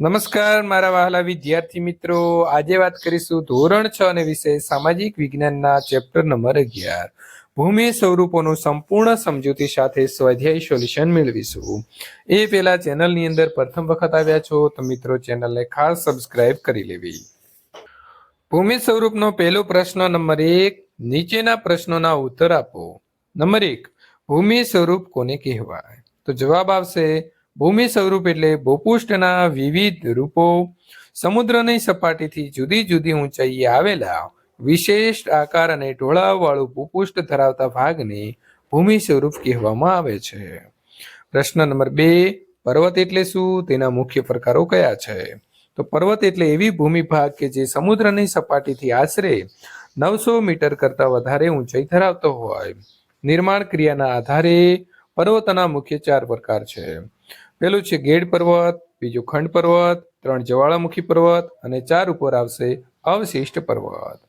નમસ્કાર, મારા વહાલા વિદ્યાર્થી મિત્રો. આજે વાત કરીશું ધોરણ છ અને વિષય સામાજિક વિજ્ઞાનના ચેપ્ટર નંબર અગિયાર. ભૂમિ સ્વરૂપોનું સંપૂર્ણ સમજૂતી સાથે સ્વાધ્યાય સોલ્યુશન મેળવીશું. એ પહેલા ચેનલની અંદર પ્રથમ વખત આવ્યા છો તો મિત્રો ચેનલને ખાસ સબસ્ક્રાઇબ કરી લેવી. ભૂમિ સ્વરૂપનો પહેલો પ્રશ્ન નંબર એક, નીચેના પ્રશ્નોના ઉત્તર આપો. નંબર એક, ભૂમિ સ્વરૂપ કોને કહેવાય? તો જવાબ આવશે ભૂમિ સ્વરૂપ એટલે ભૂપૃષ્ઠના વિવિધ રૂપો. સમુદ્રની સપાટીથી જુદી જુદી ઊંચાઈએ આવેલા વિશેષ આકાર અને ઢોળાવવાળું ભૂપૃષ્ઠ ધરાવતા ભાગને ભૂમિ સ્વરૂપ કહેવામાં આવે છે. પ્રશ્ન નંબર બે, પર્વત એટલે શું? તેના મુખ્ય પ્રકારો કયા છે? તો પર્વત એટલે એવી ભૂમિ ભાગ કે જે સમુદ્રની સપાટીથી આશરે નવસો મીટર કરતાં વધારે ઊંચાઈ ધરાવતો હોય. નિર્માણ ક્રિયાના આધારે પર્વતના મુખ્ય ચાર પ્રકાર છે. પેલું છે ગેડ પર્વત, બીજું ખંડ પર્વત, ત્રણ જ્વાળામુખી પર્વત અને ચાર ઉપર આવશે અવશિષ્ટ પર્વત.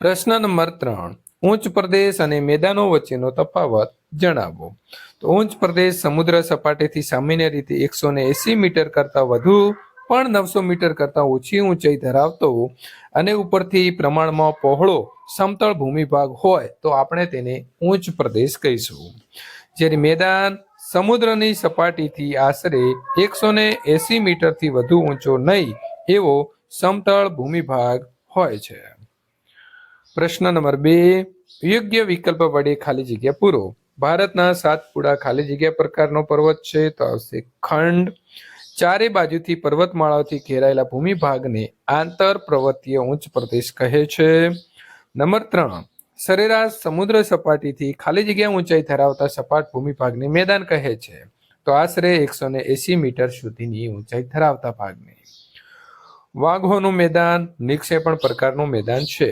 પ્રશ્ન નંબર ત્રણ ઉચ્ચ પ્રદેશ અને મેદાનો વચ્ચેનો તફાવત જણાવો. તો ઉચ્ચ પ્રદેશ સમુદ્ર સપાટીથી સામાન્ય રીતે એકસો ને એસી મીટર કરતાં વધુ, પણ નવસો મીટર કરતાં ઓછી ઊંચાઈ ધરાવતો અને ઉપરથી પ્રમાણમાં પહોળો સમતળ ભૂમિભાગ હોય તો આપણે તેને ઉચ્ચ પ્રદેશ કહીશું. જ્યારે મેદાન સમુદ્રની સપાટીથી આશરે એકસો ને એસી મીટરથી વધુ ઊંચો નહીં એવો સમતળ ભૂમિભાગ હોય છે. પ્રશ્ન નંબર બે, યોગ્ય વિકલ્પ વડે ખાલી જગ્યા પૂરો. ભારતના સાતપુડા ખાલી જગ્યા પ્રકારનો પર્વત છે તો આવશે ખંડ. ચારે બાજુથી પર્વતમાળાઓથી ઘેરાયેલા ભૂમિભાગને આંતર પર્વતીય ઉચ્ચ પ્રદેશ કહે છે. નંબર ત્રણ સરેરાશ સમુદ્ર સપાટીથી ખાલી જગ્યા ઊંચાઈ ધરાવતા સપાટ ભૂમિભાગને મેદાન કહે છે. તો આશરે એકસો ને એસી મીટર સુધીની ઊંચાઈ ધરાવતા ભાગને. વાઘોનું મેદાન નિક્ષેપણ પ્રકારનું મેદાન છે.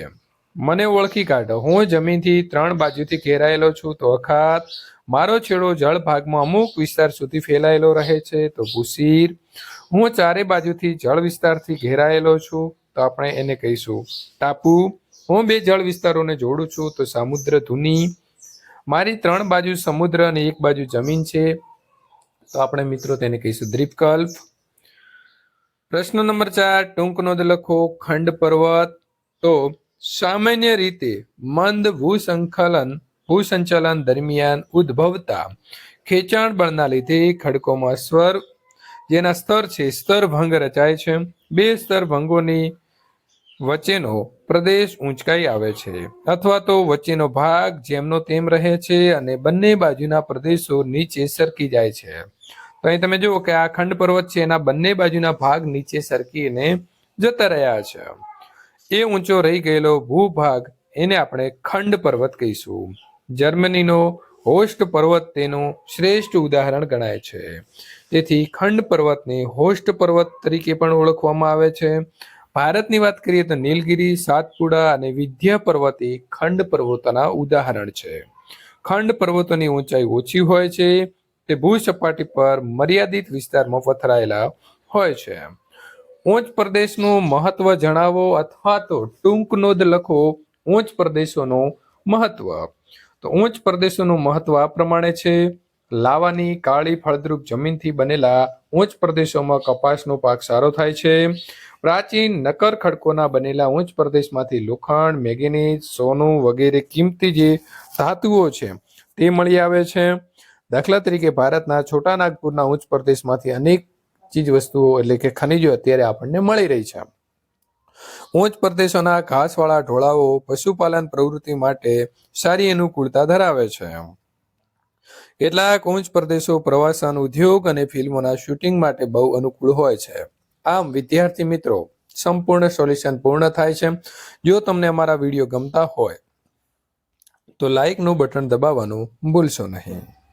મને ઓળખી કાઢો, હું જમીનથી ત્રણ બાજુથી ઘેરાયેલો છું તો અખાત, મારો છેડો જળ ભાગમાં અમુક વિસ્તાર સુધી ફેલાયેલો રહે છે તો ભૂસીર. હું ચારે બાજુથી જળ વિસ્તારથી ઘેરાયેલો છું તો આપણે એને કહીશું ટાપુ. હું બે જળ વિસ્તારોને જોડું છું, તો સામુદ્ર ધુની. મારી ત્રણ બાજુ સમુદ્ર અને એક બાજુ જમીન છે. તો આપણે મિત્રો તેને કહીશું દ્વીપકલ્પ. પ્રશ્ન નંબર ચાર, ટૂંક નોંધ લખો, ખંડ પર્વત. તો સામાન્ય રીતે મંદ ભૂસંકલન, ભૂસંચલન દરમિયાન ઉદ્ભવતા ખેંચાણ બળના લીધે ખડકોમાં સ્વર, જેના સ્તર છે, સ્તર ભંગ રચાય છે. બે સ્તર ભંગોની વચ્ચેનો પ્રદેશ ઊંચકાઈ આવે છે. અથવા તો વચ્ચેનો ભાગ જેમનો તેમ રહે છે અને બંને બાજુના પ્રદેશો નીચે સરકી જાય છે. તો અહીં તમે જુઓ કે આ ખંડ પર્વત છે, એના બંને બાજુના ભાગ નીચે સરકીને જતા રહ્યા છે. એ ઊંચો રહી ગયેલો ભૂભાગ એને આપણે ખંડ પર્વત કહીશું. જર્મનીનો હોસ્ટ પર્વત તેનું શ્રેષ્ઠ ઉદાહરણ ગણાય છે. તેથી ખંડ પર્વતને હોસ્ટ પર્વત તરીકે પણ ઓળખવામાં આવે છે. ભારતની વાત કરીએ તો નીલગિરી, સાતપુડા અને વિદ્યા પર્વત એ ખંડ પર્વતોના ઉદાહરણ છે. ખંડ પર્વતોની ઊંચાઈ ઓછી હોય છે, તે ભૂસપાટી પર મર્યાદિત વિસ્તારમાં પથરાયેલા હોય છે. ઊંચ પ્રદેશનું મહત્વ જણાવો અથવા તો ટૂંક નોંધ લખો ઊંચ પ્રદેશોનું મહત્વ. તો ઊંચ પ્રદેશોનું મહત્વ આ પ્રમાણે છે. લાવાની કાળી ફળદ્રુપ જમીનથી બનેલા ઊંચ પ્રદેશોમાં કપાસનો પાક સારો થાય છે. પ્રાચીન નકર ખડકોના બનેલા ઉચ્ચ પ્રદેશમાંથી લોખંડ, મેંગેનીઝ, સોનું વગેરે કિંમતી જે ધાતુઓ છે, તે મળી આવે છે. દાખલા તરીકે ભારતના છોટા નાગપુરના ઉચ્ચ પ્રદેશમાંથી અનેક ચીજ વસ્તુઓ એટલે કે ખનિજો અત્યારે આપણને મળી રહી છે. ઉચ્ચ પ્રદેશોના ઘાસવાળા ઢોળાવો પશુપાલન પ્રવૃત્તિ માટે સારી અનુકૂળતા ધરાવે છે. કેટલાક ઉચ્ચ પ્રદેશો પ્રવાસન ઉદ્યોગ અને ફિલ્મોના શૂટિંગ માટે બહુ અનુકૂળ હોય છે. આમ, વિદ્યાર્થી મિત્રો, સંપૂર્ણ સોલ્યુશન પૂર્ણ થાય છે. જો તમને અમારા વીડિયો ગમતા હોય, તો લાઇકનું બટન દબાવવાનું ભૂલશો નહીં.